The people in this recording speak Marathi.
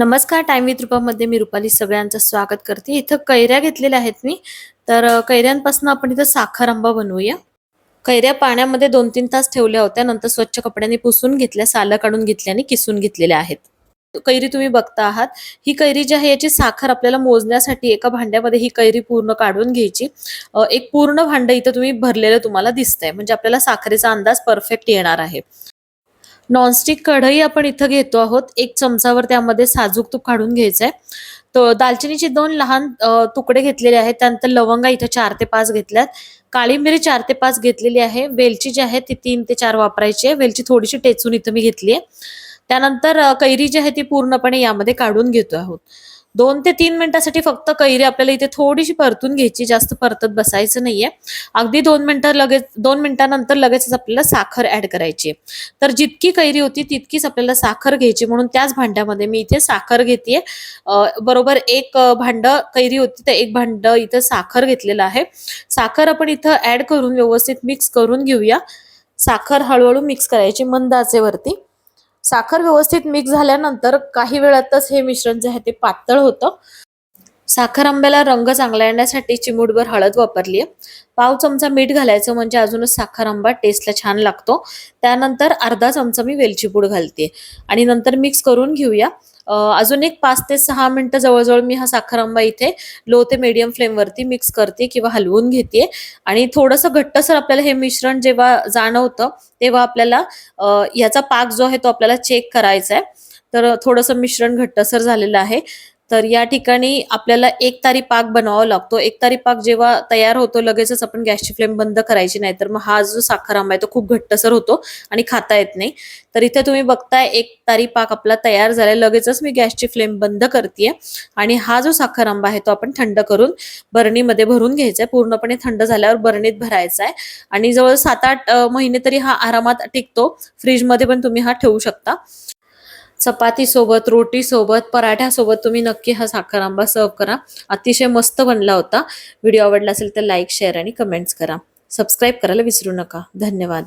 नमस्कार टाइम विथ रूपामध्ये मी रुपाली सगळ्यांचं स्वागत करते. इथं कैऱ्या घेतलेल्या आहेत मी. तर कैऱ्यांपासून आपण इथं साखर आंबा बनवूया. कैऱ्या पाण्यामध्ये दोन तीन तास ठेवल्या होत्या. नंतर स्वच्छ कपड्यांनी पुसून घेतल्या सालं काढून घेतल्या आणि किसून घेतलेल्या आहेत. कैरी तुम्ही बघता आहात. ही कैरी जी आहे याची साखर आपल्याला मोजण्यासाठी एका भांड्यामध्ये ही कैरी पूर्ण काढून घ्यायची. एक पूर्ण भांड इथं तुम्ही भरलेलं तुम्हाला दिसतंय. म्हणजे आपल्याला साखरेचा अंदाज परफेक्ट येणार आहे. नॉनस्टिक कढई आपण इथं घेतो आहोत. एक चमचावर त्यामध्ये साजूक तूप काढून घ्यायचंय. तर दालचिनीचे दोन लहान तुकडे घेतलेले आहेत. त्यानंतर लवंगा इथं चार ते पाच घेतल्यात. काळी मिरी चार ते पाच घेतलेली आहे. वेलची जी आहे ती तीन ते चार वापरायची आहे. वेलची थोडीशी टेचून इथं मी घेतली आहे त्यानंतर कैरी जी आहे ती पूर्णपणे यामध्ये काढून घेतो आहोत. दोन ते तीन मिनिटासाठी फक्त कैरी आपल्याला इथे थोडीशी परतून घ्यायची जास्त परतत बसायचं नाहीये. अगदी दोन मिनिटं लगेच दोन मिनिटानंतर लगेचच आपल्याला साखर ऍड करायची आहे. तर जितकी कैरी होती तितकीच आपल्याला साखर घ्यायची म्हणून त्याच भांड्यामध्ये मी इथे साखर घेतेय. बरोबर एक भांड कैरी होती तर एक भांड इथं साखर घेतलेलं आहे. साखर आपण इथं ऍड करून व्यवस्थित मिक्स करून घेऊया. साखर हळूहळू मिक्स करायची मंद आचेवरती साखर व्यवस्थित मिक्स झाल्यानंतर काही वेळातच हे मिश्रण जे आहे ते पातळ होतं. साखर आंब्याला रंग चांगला येण्यासाठी चिमूटभर हळद वापरली आहे पाव चमचा मीठ घालायचं म्हणजे अजूनच साखर आंबा टेस्टला छान लागतो. त्यानंतर अर्धा चमचा मी वेलची पूड घालते. आणि नंतर मिक्स करून घेऊया. अजून एक पाच ते सहा मिनटं जवळजवळ मी हा साखर आंबा इथे लो ते मीडियम फ्लेमवरती मिक्स करते किंवा हलवून घेते. आणि थोडंसं घट्टसर आपल्याला हे मिश्रण जेव्हा जाणवतं तेव्हा आपल्याला याचा पाक जो आहे तो आपल्याला चेक करायचा आहे तर थोडंसं मिश्रण घट्टसर झालेलं आहे. तर या ठिकाणी आपल्याला एक तारी पाक बनवावा लागतो. एक तारी पाक जेव्हा तयार होतो लगेचच आपण गॅसची फ्लेम बंद करायची नाही तर मग हा जो साखर आंबा आहे तो खूप घट्टसर होतो आणि खाता येत नाही. तर इथे तुम्ही बघताय एक तारी पाक आपला तयार झालाय लगेचच मी गॅसची फ्लेम बंद करते आणि हा जो साखर आंबा आहे तो आपण थंड करून बरणीमध्ये भरून घ्यायचा आहे पूर्णपणे थंड झाल्यावर बरणीत भरायचा आहे आणि जवळ सात आठ महिने तरी हा आरामात टिकतो. फ्रीजमध्ये पण तुम्ही हा ठेवू शकता. चपातीसोबत रोटीसोबत पराठ्यासोबत तुम्ही नक्की हा साखर आंबा सर्व करा. अतिशय मस्त बनला होता. व्हिडिओ आवडला असेल तर लाईक शेअर आणि कमेंट्स करा. सबस्क्राईब करायला विसरू नका. धन्यवाद.